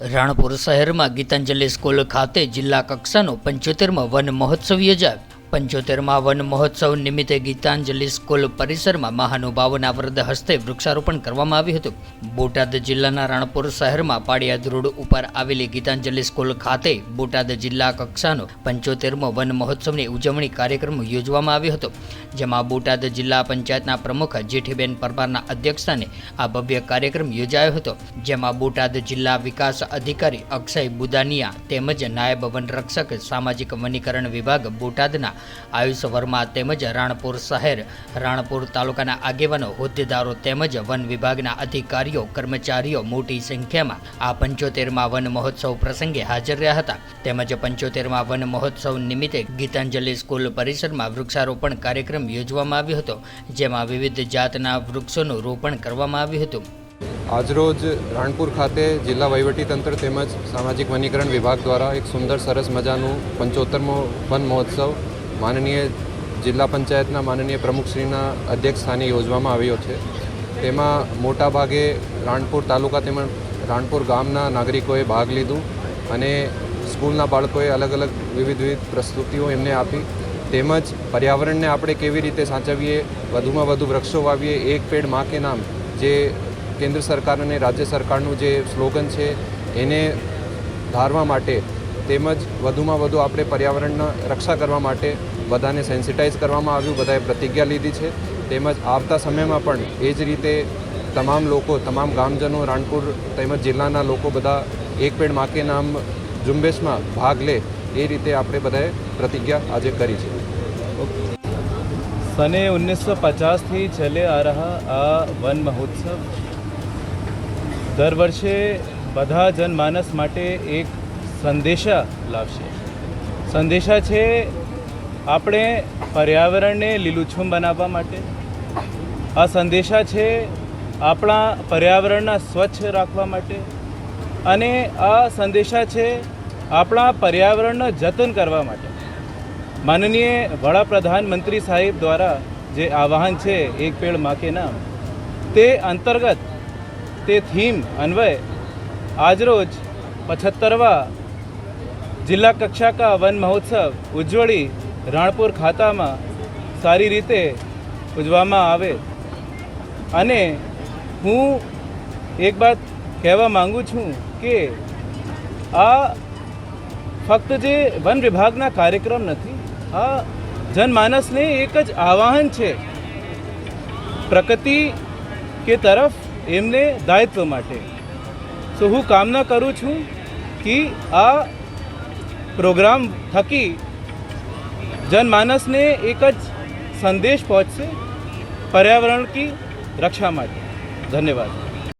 રાણપુર શહેરમાં ગીતાંજલિ સ્કૂલ ખાતે જિલ્લા કક્ષાનો પંચોતેરમાં વન મહોત્સવ યોજાયો. પંચોતેરમાં વન મહોત્સવ નિમિત્તે ગીતાંજલિ સ્કૂલ પરિસરમાં મહાનુભાવોના વરદ હસ્તે વૃક્ષારોપણ કરવામાં આવ્યું હતું. બોટાદ જિલ્લાના રાણપુર શહેરમાં પાળિયાદ રોડ ઉપર આવેલી ગીતાંજલિ સ્કૂલ ખાતે બોટાદ જિલ્લા કક્ષાનો પંચોતેરમો વન મહોત્સવની ઉજવણી કાર્યક્રમ યોજવામાં આવ્યો હતો. જેમાં બોટાદ જિલ્લા પંચાયતના પ્રમુખ જેઠીબેન પરમારના અધ્યક્ષસ્થાને આ ભવ્ય કાર્યક્રમ યોજાયો હતો. જેમાં બોટાદ જિલ્લા વિકાસ અધિકારી અક્ષય બુદાનિયા તેમજ નાયબ વનરક્ષક સામાજિક વનીકરણ વિભાગ બોટાદના આયુષ વર્મા તેમજ રાણપુર શહેર. રાણપુર તાલુકાના આગેવાનો, હોદ્દેદારો તેમજ વન વિભાગના અધિકારીઓ, કર્મચારીઓ મોટી સંખ્યામાં આ પંચોતેરમાં વન મહોત્સવ પ્રસંગે હાજર રહ્યા હતા. તેમજ પંચોતેરમાં વન મહોત્સવ નિમિત્તે ગીતાંજલિ સ્કૂલ પરિસરમાં વૃક્ષારોપણ કાર્યક્રમ યોજવામાં આવ્યો હતો, જેમાં વિવિધ જાતના વૃક્ષોનું રોપણ કરવામાં આવ્યું હતું. આજરોજ રાણપુર ખાતે જિલ્લા વહીવટીતંત્ર તેમજ સામાજિક વનીકરણ વિભાગ દ્વારા એક સુંદર સરસ મજાનું પંચોતેરમો વન મહોત્સવ માનનીય જિલ્લા પંચાયતના માનનીય પ્રમુખશ્રીના અધ્યક્ષ સ્થાને યોજવામાં આવ્યો છે. તેમાં મોટા ભાગે રાણપુર તાલુકા તેમજ રાણપુર ગામના નાગરિકોએ ભાગ લીધું અને સ્કૂલના બાળકોએ અલગ અલગ વિવિધ વિવિધ પ્રસ્તુતિઓ એમને આપી. તેમજ પર્યાવરણને આપણે કેવી રીતે સાચવીએ, વધુમાં વધુ વૃક્ષો વાવીએ, એક પેડમાં કે નામ, જે કેન્દ્ર સરકાર અને રાજ્ય સરકારનું જે સ્લોગન છે, એને ધારવા માટે તેમજ વધુમાં વધુ આપણે પર્યાવરણના રક્ષા કરવા માટે બધાને સેન્સિટાઈઝ કરવામાં આવ્યું, બધાએ પ્રતિજ્ઞા લીધી છે. તેમજ આવતા સમયમાં પણ એ જ રીતે તમામ લોકો, તમામ ગામજનો, રાણપુર તેમજ જિલ્લાના લોકો બધા એક પેડ માકે નામ ઝુંબેશમાં ભાગ લે એ રીતે આપણે બધાએ પ્રતિજ્ઞા આજે કરી છે. સને ઓગણીસો પચાસથી છેલ્લે આ રહા આ વન મહોત્સવ. દર વર્ષે બધા જનમાનસ માટે એક સંદેશા લાવશે. સંદેશા છે આપણે પર્યાવરણને લીલુંછમ બનાવવા માટે. આ સંદેશા છે આપણા પર્યાવરણના સ્વચ્છ રાખવા માટે. અને આ સંદેશા છે આપણા પર્યાવરણના જતન કરવા માટે. માનનીય વડા પ્રધાનમંત્રી સાહેબ દ્વારા જે આવાહન છે, એક પેડમાં નામ, તે અંતર્ગત તે થીમ અન્વયે આજરોજ પચહત્તરવા જિલ્લા કક્ષા કા વન મહોત્સવ ઉજ્જવળી રાણપુર ખાતામાં સારી રીતે ઉજવામાં આવે. અને હું એક વાત કહેવા માગું છું કે આ ફક્ત જે વન વિભાગના કાર્યક્રમ નથી, આ જનમાનસને એક જ આવાહન છે. પ્રગતિ કે તરફ એમને દાયિત્વ માટે. સો હું કામના કરું છું કે આ પ્રોગ્રામ થકી જનમાનસને એક જ સંદેશ પહોંચશે પર્યાવરણ કી રક્ષા માટે. ધન્યવાદ.